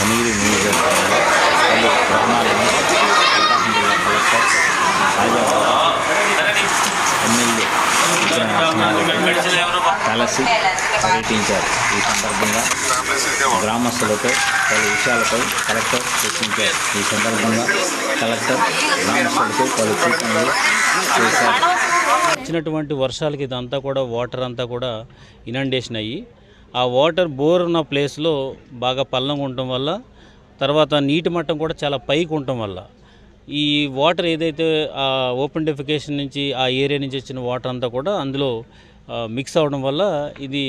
కనిగిరి నియోజకవర్గంలో పలు గ్రామాలను జిల్లా కలెక్టర్ ఎమ్మెల్యే కలిసి పర్యటించారు. ఈ సందర్భంగా గ్రామస్తులతో పలు విషయాలపై కలెక్టర్ చర్చించారు ఈ సందర్భంగా కలెక్టర్ గ్రామస్తులతో పలు సూచనలు చేశారు. వచ్చినటువంటి వర్షాలకి ఇదంతా కూడా వాటర్ అంతా కూడా ఇనండేషన్ అయ్యి ఆ వాటర్ బోర్ ఉన్న ప్లేస్లో బాగా పల్లంగా ఉండటం వల్ల తర్వాత నీటి మట్టం కూడా చాలా పైకి ఉండటం వల్ల. ఈ వాటర్ ఏదైతే ఆ ఓపెన్ డెఫికేషన్ నుంచి ఆ ఏరియా నుంచి వచ్చిన వాటర్ అంతా కూడా అందులో మిక్స్ అవ్వడం వల్ల ఇది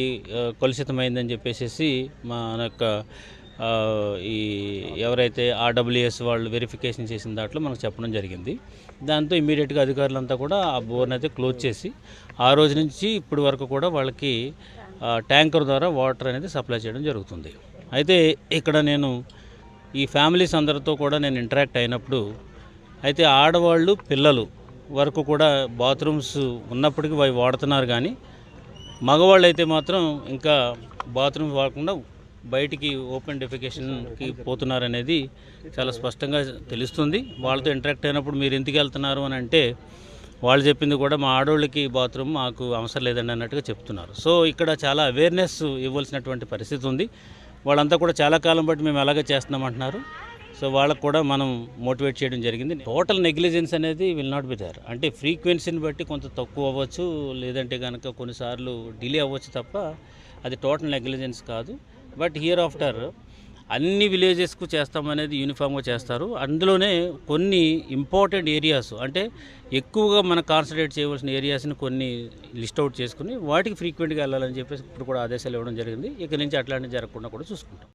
కలుషితమైందని చెప్పేసి మన యొక్క ఈ ఎవరైతే ఆర్డబ్ల్యూఎస్ వాళ్ళు వెరిఫికేషన్ చేసిన దాంట్లో మనకు చెప్పడం జరిగింది. దాంతో ఇమీడియట్గా అధికారులంతా కూడా ఆ బోర్ని అయితే క్లోజ్ చేసి ఆ రోజు నుంచి ఇప్పటి వరకు కూడా వాళ్ళకి ట్యాంకర్ ద్వారా వాటర్ అనేది సప్లై చేయడం జరుగుతుంది. అయితే ఇక్కడ నేను ఈ ఫ్యామిలీస్ అందరితో కూడా నేను ఇంటరాక్ట్ అయినప్పుడు అయితే ఆడవాళ్ళు పిల్లలు వరకు కూడా బాత్రూమ్స్ ఉన్నప్పటికీ అవి వాడుతున్నారు కానీ మగవాళ్ళు అయితే మాత్రం ఇంకా బాత్రూమ్ వాడకుండా బయటికి ఓపెన్ డెఫికేషన్కి పోతున్నారనేది చాలా స్పష్టంగా తెలుస్తుంది. వాళ్ళతో ఇంటరాక్ట్ అయినప్పుడు మీరు ఎందుకు వెళ్తున్నారు అని అంటే వాళ్ళు చెప్పింది కూడా మా ఆడవాళ్ళకి బాత్రూమ్ మాకు అవసరం లేదండి అన్నట్టుగా చెప్తున్నారు. సో ఇక్కడ చాలా అవేర్నెస్ ఇవ్వాల్సినటువంటి పరిస్థితి ఉంది. వాళ్ళంతా కూడా చాలా కాలం బట్టి మేము ఎలాగ చేస్తున్నామంటున్నారు సో వాళ్ళకు కూడా మనం మోటివేట్ చేయడం జరిగింది. టోటల్ నెగ్లిజెన్స్ అనేది విల్ నాట్ బి దేర్. అంటే ఫ్రీక్వెన్సీని బట్టి కొంత తక్కువ అవ్వచ్చు లేదంటే కనుక కొన్నిసార్లు డిలే అవ్వచ్చు తప్ప అది టోటల్ నెగ్లిజెన్స్ కాదు. బట్ హియర్ ఆఫ్టర్ అన్ని విలేజెస్కు చేస్తామనేది యూనిఫామ్గా చేస్తారు. అందులోనే కొన్ని ఇంపార్టెంట్ ఏరియాస్ అంటే ఎక్కువగా మనం కాన్సన్ట్రేట్ చేయవలసిన ఏరియాస్ని కొన్ని లిస్ట్ అవుట్ చేసుకుని వాటికి ఫ్రీక్వెంట్గా వెళ్ళాలని చెప్పేసి ఇప్పుడు కూడా ఆదేశాలు ఇవ్వడం జరిగింది. ఇక నుంచి అట్లాంటివి జరగకుండా కూడా చూసుకుంటాం.